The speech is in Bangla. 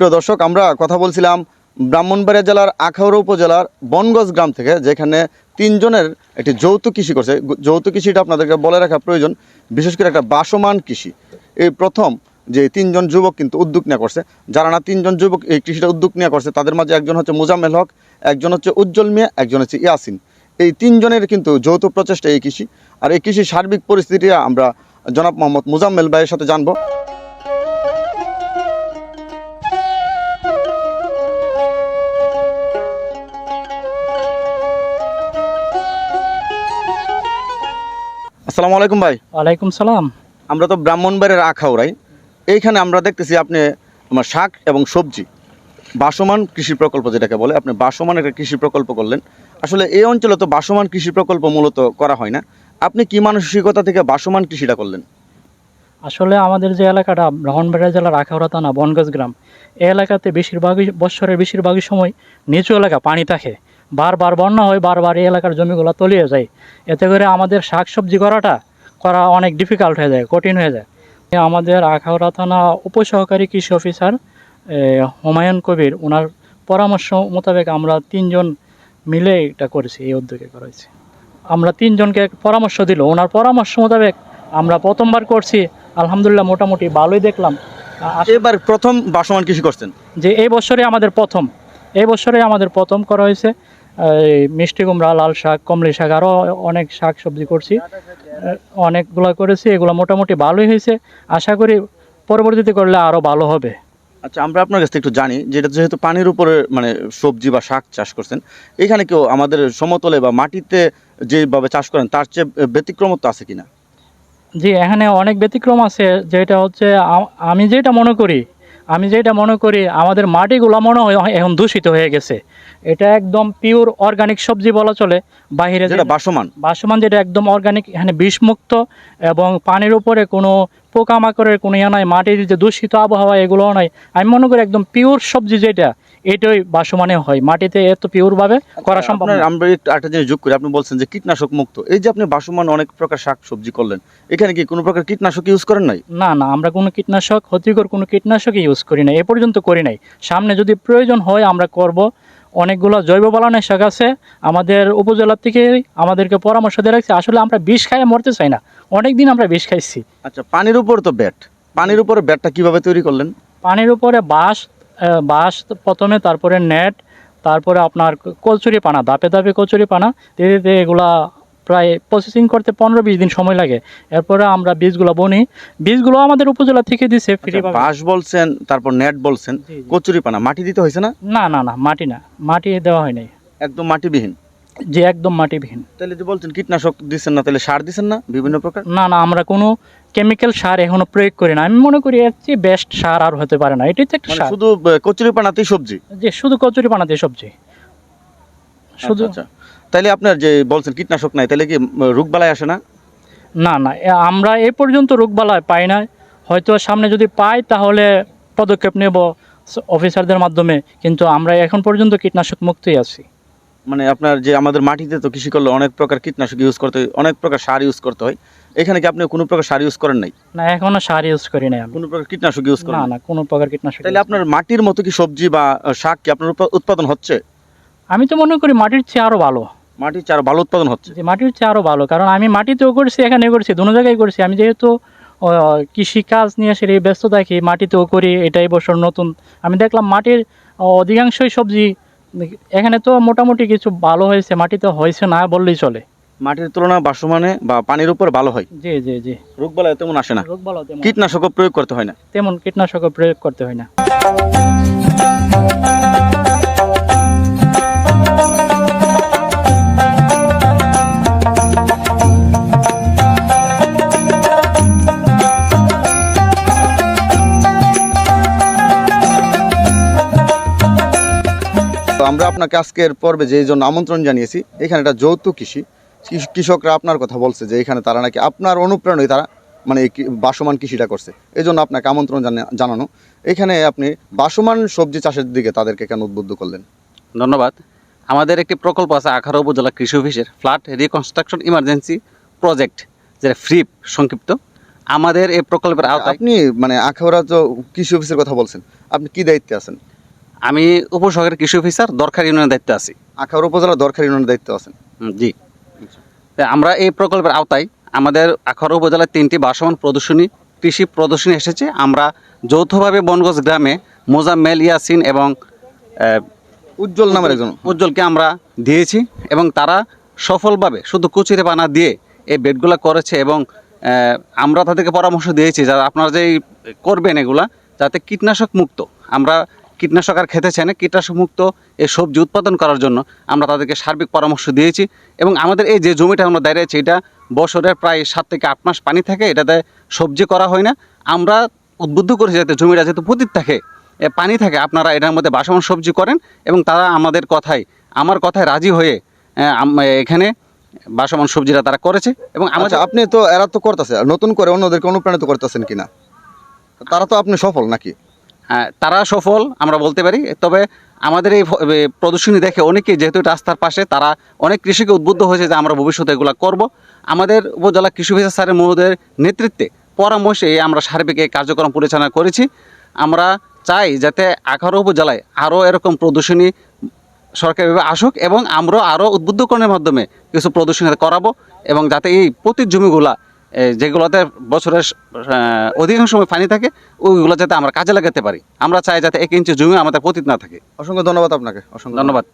সুপ্রিয় দর্শক, আমরা কথা বলছিলাম ব্রাহ্মণবাড়িয়া জেলার আখাউড়া উপজেলার বনগজ গ্রাম থেকে, যেখানে তিনজনের একটি যৌথ কৃষি করছে। যৌথ কৃষিটা আপনাদেরকে বলে রাখা প্রয়োজন, বিশেষ করে একটা বাসমান কৃষি। এই প্রথম যে তিনজন যুবক কিন্তু উদ্যোগ নেওয়া করছে, যারা না তিনজন যুবক এই কৃষিটা উদ্যোগ নেওয়া করছে, তাদের মাঝে একজন হচ্ছে মোজাম্মেল হক, একজন হচ্ছে উজ্জ্বল মিয়া, একজন হচ্ছে ইয়াসিন। এই তিনজনের কিন্তু যৌথ প্রচেষ্টা এই কৃষি। আর এই কৃষির সার্বিক পরিস্থিতি আমরা জনাব মোহাম্মদ মুজাম্মেল ভাইয়ের সাথে জানব। আসসালামু আলাইকুম ভাই। ওয়ালাইকুম সালাম। আমরা তো ব্রাহ্মণবাড়ির আখাউড়াই। এইখানে আমরা দেখতেছি আপনি আমার শাক এবং সবজি। বাসমান কৃষি প্রকল্প যেটাকে বলে আপনি বাসমান একটা কৃষি প্রকল্প করলেন। আসলে এই অঞ্চলে তো বাসমান কৃষি প্রকল্প মূলত করা হয় না। আপনি কি মানসিকতা থেকে বাসমান কৃষিটা করলেন? আসলে আমাদের যে এলাকাটা ব্রাহ্মণবাড়িয়া জেলার আখাউড়া থানা বনগাছ গ্রাম এই এলাকাতে বেশিরভাগই বছরের বেশিরভাগই সময় নিচু এলাকা পানি থাকে। বারবার বন্যা হয় বারবার এই এলাকার জমিগুলো তলিয়ে যায়। এতে করে আমাদের শাক সবজি করাটা করা অনেক ডিফিকাল্ট হয়ে যায় কঠিন হয়ে যায়। আমাদের আখাউড়া থানা উপসহকারী কৃষি অফিসার হুমায়ুন কবির ওনার পরামর্শ মোতাবেক আমরা তিনজন মিলে এটা করেছি এই উদ্যোগে করা হয়েছে। আমরা তিনজনকে পরামর্শ দিল ওনার পরামর্শ মোতাবেক আমরা প্রথমবার করছি আলহামদুলিল্লাহ মোটামুটি ভালোই দেখলাম। এবার প্রথম বাসমান কৃষি করছেন? যে এই বছরে আমাদের প্রথম এই বছরে আমাদের প্রথম করা হয়েছে। মিষ্টি কুমড়া লাল শাক কমলি শাক আরও অনেক শাক সবজি করছি অনেকগুলো করেছি এগুলো মোটামুটি ভালোই হয়েছে। আশা করি পরবর্তীতে করলে আরও ভালো হবে। আচ্ছা আমরা আপনার কাছ থেকে একটু জানি যেটা যেহেতু পানির উপরে মানে সবজি বা শাক চাষ করছেন এখানে কেউ আমাদের সমতলে বা মাটিতে যেভাবে চাষ করেন তার চেয়ে ব্যতিক্রমত্ব আছে কিনা? জি এখানে অনেক ব্যতিক্রম আছে যেটা হচ্ছে আমি যেটা মনে করি আমি যেটা মনে করি আমাদের মাটিগুলো মনে হয় এখন দূষিত হয়ে গেছে। এটা একদম পিওর অর্গানিক সবজি বলা চলে বাহিরে যেটা বাসমান। বাসমান যেটা একদম অর্গানিক এখানে বিষমুক্ত এবং পানির উপরে কোনো পোকামাকড়ের কোনো ইয়ে নাই মাটির যে দূষিত আবহাওয়া এগুলোও নাই। আমি মনে করি একদম পিওর সবজি যেটা এটাই বাসমানে হয়। মাটিতে এত পিওরভাবে করা সম্ভব আমরা একটু একটা জিনিস যোগ করি। আপনি বলছেন যে কীটনাশক মুক্ত। এই যে আপনি বাসমান অনেক প্রকার শাক সবজি করলেন এখানে কি কোনো প্রকার কীটনাশক ইউজ করেন নাই? না না আমরা কোনো কীটনাশক ক্ষতিকর কোনো কীটনাশক ইউজ করি না এ পর্যন্ত করি নাই। সামনে যদি প্রয়োজন হয় আমরা করব। অনেকগুলো জৈব বালানাশক আছে। আমাদের উপজেলার থেকে আমাদেরকে পরামর্শ দিয়ে রাখছে আসলে আমরা বিষ খাইয়ে মরতে চাই না। অনেক দিন আমরা বিষ খাইছি। আচ্ছা পানির উপর তো ব্যাট। পানির উপরে ব্যাটটা কীভাবে তৈরি করলেন? পানির উপরে বাঁশ বাঁশ প্রথমে তারপরে নেট তারপরে আপনার কচুরি পানা ধাপে ধাপে কচুরি পানা ধীরে ধীরে এগুলা প্রায় প্রসেসিং করতে পনেরো বিশ দিন সময় লাগে। এরপরে আমরা বীজগুলো বনি। বীজগুলো আমাদের উপজেলা থেকে দিছে ফ্রি আচ্ছা, বলছেন তারপর নেট বলছেন জি, জি। কচুরি পানা মাটি দিতে হয়েছে না? না না না মাটি না। মাটি দেওয়া হয় নাই। একদম মাটিবিহীন? যে একদম মাটিবিহীন। তাহলে যে বলছেন কীটনাশক দিচ্ছেন না তাহলে সার দিচ্ছেন না বিভিন্ন প্রকার? না না আমরা কোনো কেমিক্যাল সার এখনও প্রয়োগ করি না। আমি মনে করি এর চেয়ে বেস্ট সার আর হতে পারে না। এটাই তো একটা মানে সার। শুধু আহ, কচুরি পানাতেই সবজি? যে শুধু কচুরি পানাতে সবজি। শুধু আচ্ছা। তাহলে আপনার যে বলছেন কীটনাশক নাই তাহলে কি রোগ বালাই আসে না? না না আমরা এই পর্যন্ত রোগবালায় পাই না হয়তো সামনে যদি পাই তাহলে পদক্ষেপ নেব অফিসারদের মাধ্যমে। কিন্তু আমরা এখন পর্যন্ত কীটনাশক মুক্তই আছি। মানে আপনার যে আমাদের মাটিতে তো কৃষি করলে অনেক প্রকার কীটনাশক ইউজ করতে হয় অনেক প্রকার সার ইউজ করতে হয়। এখানে কি আপনি কোনো প্রকার সার ইউজ করেন নাই? না এখনও সার ইউজ করি না কোনো প্রকার কীটনাশক ইউজ করেন না না কোনো প্রকার কীটনাশক তাহলে আপনার মাটির মতো কি সবজি বা শাক কি আপনার উৎপাদন হচ্ছে? আমি তো মনে করি মাটির চেয়ে আরও ভালো। মাটির চার ভালো উৎপাদন হচ্ছে? যে মাটির চেয়ে আরও ভালো কারণ আমি মাটিতেও করছি এখানে করছি দোনো জায়গায় করছি। আমি যেহেতু আহ, কৃষি কাজ নিয়ে সেটা ব্যস্ত থাকি মাটিতেও করি এটাই বছর নতুন। আমি দেখলাম মাটির অধিকাংশই সবজি এখানে তো মোটামুটি কিছু ভালো হয়েছে মাটিতে হয়েছে না বললেই চলে। মাটির তুলনা বাসমানে বা পানির উপর ভালো হয়? জি জি জি। রোগ তেমন আসে না? রোগ কীটনাশকও প্রয়োগ করতে হয় না? তেমন কীটনাশক প্রয়োগ করতে হয় না। আমরা আপনাকে আজকের পর্বে যে জন্য আমন্ত্রণ জানিয়েছি এখানে একটা যৌথ কৃষি। কৃষকরা আপনার কথা বলছে যে এখানে তারা নাকি আপনার অনুপ্রেরণায় তারা মানে বাসমান কৃষিটা করছে। এই জন্য আপনাকে আমন্ত্রণ জানা- জানানো। এখানে আপনি বাসমান সবজি চাষের দিকে তাদেরকে কেন উদ্বুদ্ধ করলেন? ধন্যবাদ। আমাদের একটি প্রকল্প আছে আখাড়া উপজেলা কৃষি অফিসের ফ্লাড রিকনস্ট্রাকশন ইমার্জেন্সি প্রজেক্ট যেটা ফ্রিপ সংক্ষিপ্ত। আমাদের এই প্রকল্পের আপনি মানে আখাউড়া তো কৃষি অফিসের কথা বলছেন। আপনি কি দায়িত্বে আছেন? আমি উপসহকারী কৃষি অফিসার দরকার ইউনিয়নের দায়িত্বে আছি। আখাউড়া উপজেলা দরকার ইউনিয়নের দায়িত্বে আছেন? জি। আমরা এই প্রকল্পের আওতায় আমাদের আখাউড়া উপজেলায় তিনটি বাসমান প্রদর্শনী কৃষি প্রদর্শনী এসেছে। আমরা যৌথভাবে বনগজ গ্রামে মোজাম্মেল ইয়াসিন এবং উজ্জ্বল নামের একজন। উজ্জ্বলকে আমরা দিয়েছি এবং তারা সফলভাবে শুধু কুচিরে বানা দিয়ে এই বেডগুলো করেছে এবং আমরা তাদেরকে পরামর্শ দিয়েছি যারা আপনারা যে এই করবেন এগুলা যাতে কীটনাশক মুক্ত। আমরা কীটনাশক আর খেতে চাই না কীটনাশক মুক্ত এই সবজি উৎপাদন করার জন্য আমরা তাদেরকে সার্বিক পরামর্শ দিয়েছি এবং আমাদের এই যে জমিটা আমরা দাঁড়িয়ে আছি এটা বছরের প্রায় সাত থেকে আট মাস পানি থাকে এটাতে সবজি করা হয় না। আমরা উদ্বুদ্ধ করেছি যাতে জমিটা যেহেতু পতিত থাকে এ পানি থাকে আপনারা এটার মধ্যে বাসমান সবজি করেন এবং তারা আমাদের কথায় আমার কথায় রাজি হয়ে এখানে বাসমান সবজিটা তারা করেছে এবং আচ্ছা আমাদের আপনি তো এরা তো করতেছে নতুন করে অন্যদেরকে অনুপ্রাণিত করতেছেন কিনা? তারা তো আপনি সফল নাকি? তারা সফল, আমরা বলতে পারি। তবে আমাদের এই প্রদর্শনী দেখে অনেকেই যেহেতু রাস্তার পাশে, তারা অনেক কৃষিকে উদ্বুদ্ধ হয়েছে যে আমরা ভবিষ্যতে এগুলো করব। আমাদের উপজেলা কৃষি অফিসার স্যারের মহোদয়ের নেতৃত্বে পরামর্শে আমরা সার্বিক এই কার্যক্রম পরিচালনা করেছি। আমরা চাই যাতে আখারো উপজেলায় আরও এরকম প্রদর্শনী সরকারিভাবে আসুক এবং আমরা আরও উদ্বুদ্ধকরণের মাধ্যমে কিছু প্রদর্শনী করাবো এবং যাতে এই প্রতি জমিগুলা যেগুলোতে বছরের অধিকাংশ সময় পানি থাকে ওইগুলো যাতে আমরা কাজে লাগাতে পারি। আমরা চাই যাতে এক ইঞ্চি জমি আমাদের পতিত না থাকে। অসংখ্য ধন্যবাদ আপনাকে অসংখ্য ধন্যবাদ।